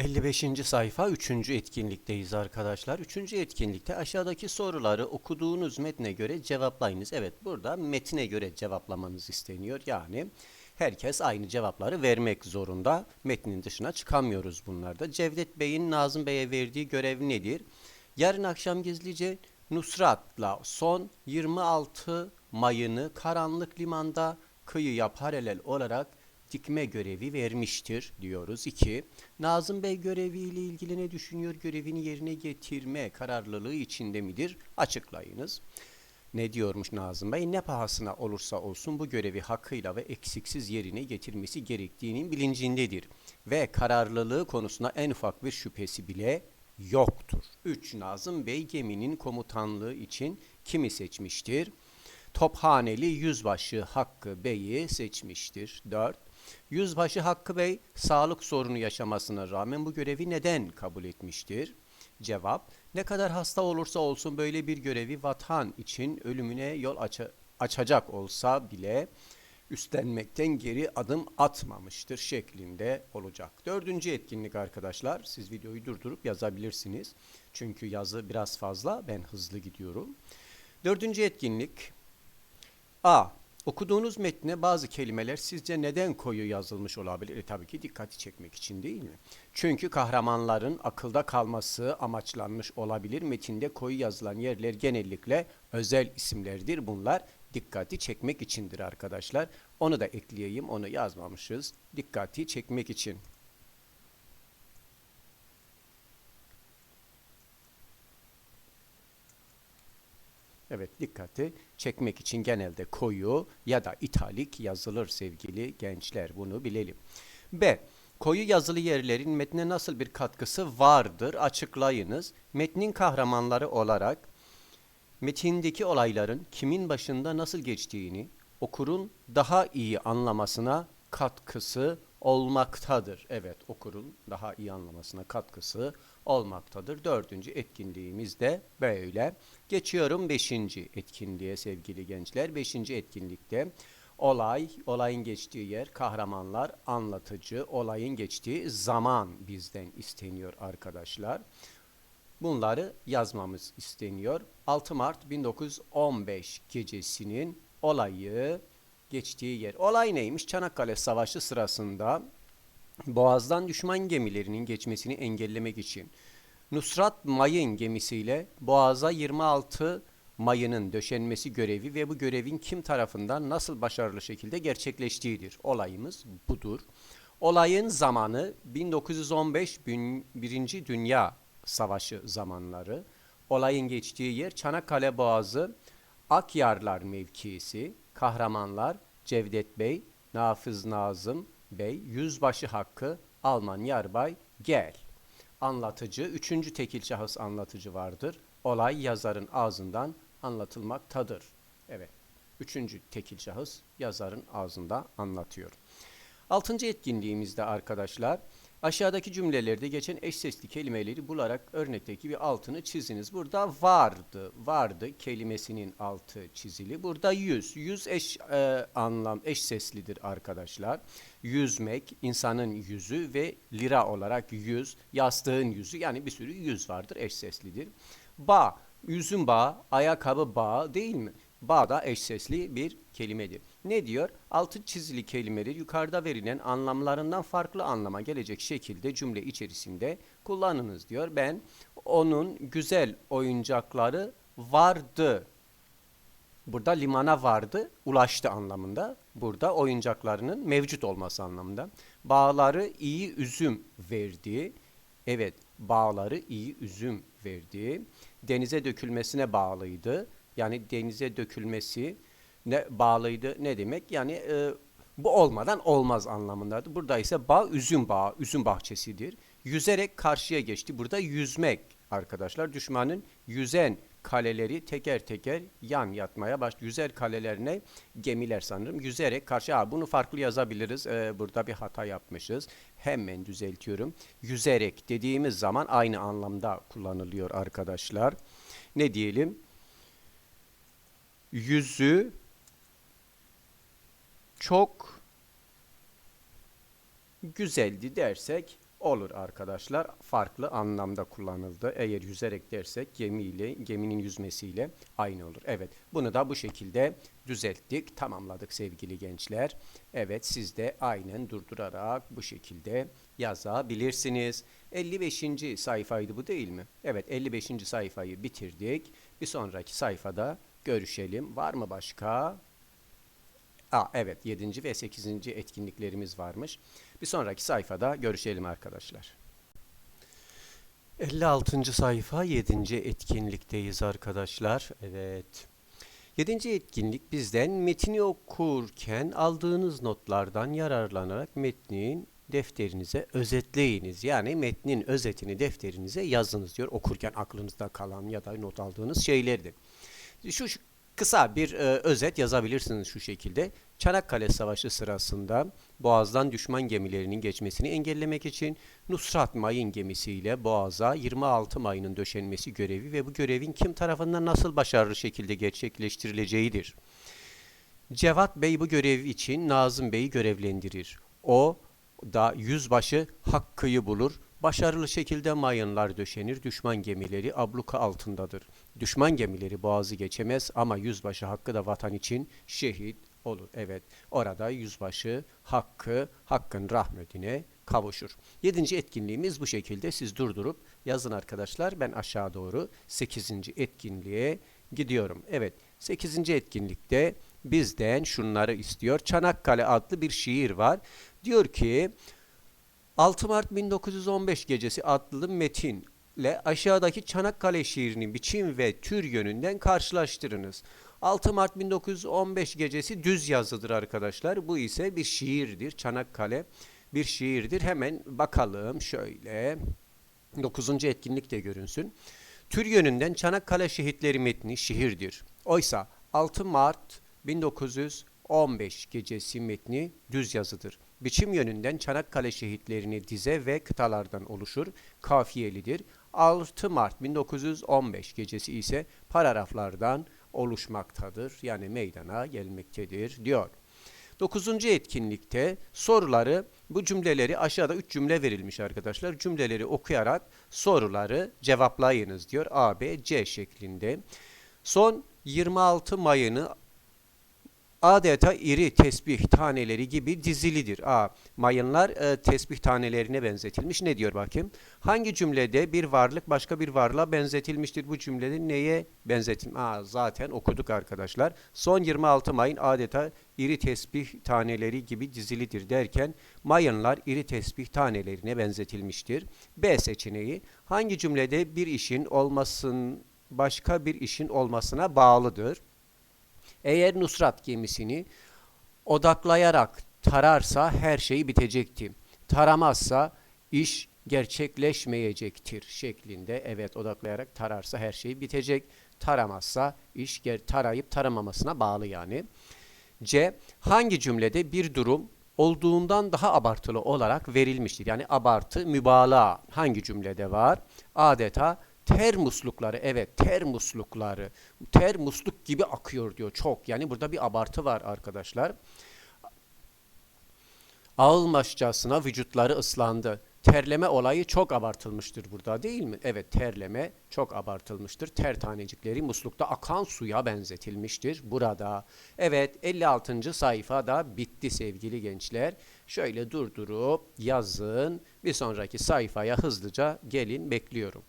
55. sayfa 3. etkinlikteyiz arkadaşlar. 3. etkinlikte aşağıdaki soruları okuduğunuz metne göre cevaplayınız. Evet burada metne göre cevaplamanız isteniyor. Yani herkes aynı cevapları vermek zorunda. Metnin dışına çıkamıyoruz bunlarda. Cevdet Bey'in Nazım Bey'e verdiği görev nedir? Yarın akşam gizlice Nusrat'la son 26 Mayını karanlık limanda kıyıya paralel olarak dikme görevi vermiştir diyoruz. 2. Nazım Bey göreviyle ilgili ne düşünüyor? Görevini yerine getirme kararlılığı içinde midir? Açıklayınız. Ne diyormuş Nazım Bey? Ne pahasına olursa olsun bu görevi hakkıyla ve eksiksiz yerine getirmesi gerektiğinin bilincindedir. Ve kararlılığı konusunda en ufak bir şüphesi bile yoktur. 3. Nazım Bey geminin komutanlığı için kimi seçmiştir? Tophaneli Yüzbaşı Hakkı Bey'i seçmiştir. 4. Yüzbaşı Hakkı Bey sağlık sorunu yaşamasına rağmen bu görevi neden kabul etmiştir? Cevap, ne kadar hasta olursa olsun böyle bir görevi vatan için ölümüne yol aça- açacak olsa bile üstlenmekten geri adım atmamıştır şeklinde olacak. Dördüncü etkinlik arkadaşlar, siz videoyu durdurup yazabilirsiniz. Çünkü yazı biraz fazla, ben hızlı gidiyorum. Dördüncü etkinlik, A. Okuduğunuz metne bazı kelimeler sizce neden koyu yazılmış olabilir? E, tabii ki dikkati çekmek için değil mi? Çünkü kahramanların akılda kalması amaçlanmış olabilir. Metinde koyu yazılan yerler genellikle özel isimlerdir. Bunlar dikkati çekmek içindir arkadaşlar. Onu da ekleyeyim. Onu yazmamışız. Dikkati çekmek için. Evet dikkati çekmek için genelde koyu ya da italik yazılır sevgili gençler bunu bilelim. B. Koyu yazılı yerlerin metne nasıl bir katkısı vardır açıklayınız. Metnin kahramanları olarak metindeki olayların kimin başında nasıl geçtiğini okurun daha iyi anlamasına katkısı olmaktadır. Evet okurun daha iyi anlamasına katkısı olmaktadır. Dördüncü etkinliğimiz de böyle. Geçiyorum beşinci etkinliğe sevgili gençler. Beşinci etkinlikte olay, olayın geçtiği yer, kahramanlar, anlatıcı, olayın geçtiği zaman bizden isteniyor arkadaşlar. Bunları yazmamız isteniyor. 6 Mart 1915 gecesinin olayı geçtiği yer. Olay neymiş? Çanakkale Savaşı sırasında Boğaz'dan düşman gemilerinin geçmesini engellemek için Nusrat Mayın gemisiyle Boğaz'a 26 mayının döşenmesi görevi ve bu görevin kim tarafından nasıl başarılı şekilde gerçekleştiğidir. Olayımız budur. Olayın zamanı 1915 bin- Birinci Dünya Savaşı zamanları. Olayın geçtiği yer Çanakkale Boğazı, Akyarlar mevkisi, kahramanlar Cevdet Bey, Nafız Nazım Bey, Yüzbaşı Hakkı, Alman Yarbay, Gel. Anlatıcı, üçüncü tekil şahıs anlatıcı vardır. Olay yazarın ağzından anlatılmaktadır. Evet, üçüncü tekil şahıs yazarın ağzında anlatıyor. Altıncı etkinliğimizde arkadaşlar aşağıdaki cümlelerde geçen eş sesli kelimeleri bularak örnekteki bir altını çiziniz. Burada vardı, vardı kelimesinin altı çizili. Burada yüz, yüz eş e, anlam eş seslidir arkadaşlar. Yüzmek, insanın yüzü ve lira olarak yüz, yastığın yüzü yani bir sürü yüz vardır eş seslidir. Bağ, yüzün bağı, ayakkabı bağı değil mi? Bağ da eş sesli bir kelimedir. Ne diyor? Altı çizili kelimeleri yukarıda verilen anlamlarından farklı anlama gelecek şekilde cümle içerisinde kullanınız diyor. Ben onun güzel oyuncakları vardı. Burada limana vardı, ulaştı anlamında. Burada oyuncaklarının mevcut olması anlamında. Bağları iyi üzüm verdi. Evet, bağları iyi üzüm verdi. Denize dökülmesine bağlıydı. Yani denize dökülmesi ne bağlıydı ne demek? Yani e, bu olmadan olmaz anlamındadır. Burada ise bağ üzüm bağı, üzüm bahçesidir. Yüzerek karşıya geçti. Burada yüzmek arkadaşlar. Düşmanın yüzen kaleleri teker teker yan yatmaya baş. Yüzer kalelerine gemiler sanırım. Yüzerek karşı. Aa, bunu farklı yazabiliriz. Ee, burada bir hata yapmışız. Hemen düzeltiyorum. Yüzerek dediğimiz zaman aynı anlamda kullanılıyor arkadaşlar. Ne diyelim? Yüzü çok güzeldi dersek Olur arkadaşlar. Farklı anlamda kullanıldı. Eğer yüzerek dersek gemiyle, geminin yüzmesiyle aynı olur. Evet. Bunu da bu şekilde düzelttik. Tamamladık sevgili gençler. Evet siz de aynen durdurarak bu şekilde yazabilirsiniz. 55. sayfaydı bu değil mi? Evet 55. sayfayı bitirdik. Bir sonraki sayfada görüşelim. Var mı başka? Aa, evet 7. ve 8. etkinliklerimiz varmış. Bir sonraki sayfada görüşelim arkadaşlar. 56. sayfa 7. etkinlikteyiz arkadaşlar. Evet. 7. etkinlik bizden metni okurken aldığınız notlardan yararlanarak metnin defterinize özetleyiniz. Yani metnin özetini defterinize yazınız diyor. Okurken aklınızda kalan ya da not aldığınız şeylerdi. Şu, şu kısa bir e, özet yazabilirsiniz şu şekilde. Çanakkale Savaşı sırasında Boğaz'dan düşman gemilerinin geçmesini engellemek için Nusrat Mayın gemisiyle Boğaz'a 26 mayının döşenmesi görevi ve bu görevin kim tarafından nasıl başarılı şekilde gerçekleştirileceğidir. Cevat Bey bu görev için Nazım Bey'i görevlendirir. O da yüzbaşı Hakkı'yı bulur. Başarılı şekilde mayınlar döşenir. Düşman gemileri abluka altındadır. Düşman gemileri boğazı geçemez ama yüzbaşı Hakkı da vatan için şehit olur. Evet orada yüzbaşı Hakkı Hakk'ın rahmetine kavuşur. Yedinci etkinliğimiz bu şekilde. Siz durdurup yazın arkadaşlar. Ben aşağı doğru sekizinci etkinliğe gidiyorum. Evet sekizinci etkinlikte bizden şunları istiyor. Çanakkale adlı bir şiir var. Diyor ki 6 Mart 1915 gecesi adlı metinle aşağıdaki Çanakkale şiirinin biçim ve tür yönünden karşılaştırınız. 6 Mart 1915 gecesi düz yazıdır arkadaşlar. Bu ise bir şiirdir. Çanakkale bir şiirdir. Hemen bakalım şöyle. 9. etkinlik de görünsün. Tür yönünden Çanakkale şehitleri metni şiirdir. Oysa 6 Mart 1915 gecesi metni düz yazıdır. Biçim yönünden Çanakkale şehitlerini dize ve kıtalardan oluşur, kafiyelidir. 6 Mart 1915 gecesi ise paragraflardan oluşmaktadır. Yani meydana gelmektedir diyor. Dokuzuncu etkinlikte soruları, bu cümleleri aşağıda üç cümle verilmiş arkadaşlar. Cümleleri okuyarak soruları cevaplayınız diyor. A, B, C şeklinde. Son 26 Mayını adeta iri tesbih taneleri gibi dizilidir. A. Mayınlar e, tesbih tanelerine benzetilmiş. Ne diyor bakayım? Hangi cümlede bir varlık başka bir varlığa benzetilmiştir? Bu cümlede neye benzetim? Aa, zaten okuduk arkadaşlar. Son 26 mayın adeta iri tesbih taneleri gibi dizilidir derken mayınlar iri tesbih tanelerine benzetilmiştir. B seçeneği hangi cümlede bir işin olmasın başka bir işin olmasına bağlıdır? Eğer Nusrat gemisini odaklayarak tararsa her şey bitecekti. Taramazsa iş gerçekleşmeyecektir şeklinde evet odaklayarak tararsa her şey bitecek. Taramazsa iş tarayıp taramamasına bağlı yani. C. Hangi cümlede bir durum olduğundan daha abartılı olarak verilmiştir? Yani abartı, mübalağa hangi cümlede var? Adeta ter muslukları evet ter muslukları ter musluk gibi akıyor diyor çok yani burada bir abartı var arkadaşlar ağılmaşçasına vücutları ıslandı terleme olayı çok abartılmıştır burada değil mi? Evet terleme çok abartılmıştır. Ter tanecikleri muslukta akan suya benzetilmiştir burada. Evet 56. sayfa da bitti sevgili gençler. Şöyle durdurup yazın bir sonraki sayfaya hızlıca gelin bekliyorum.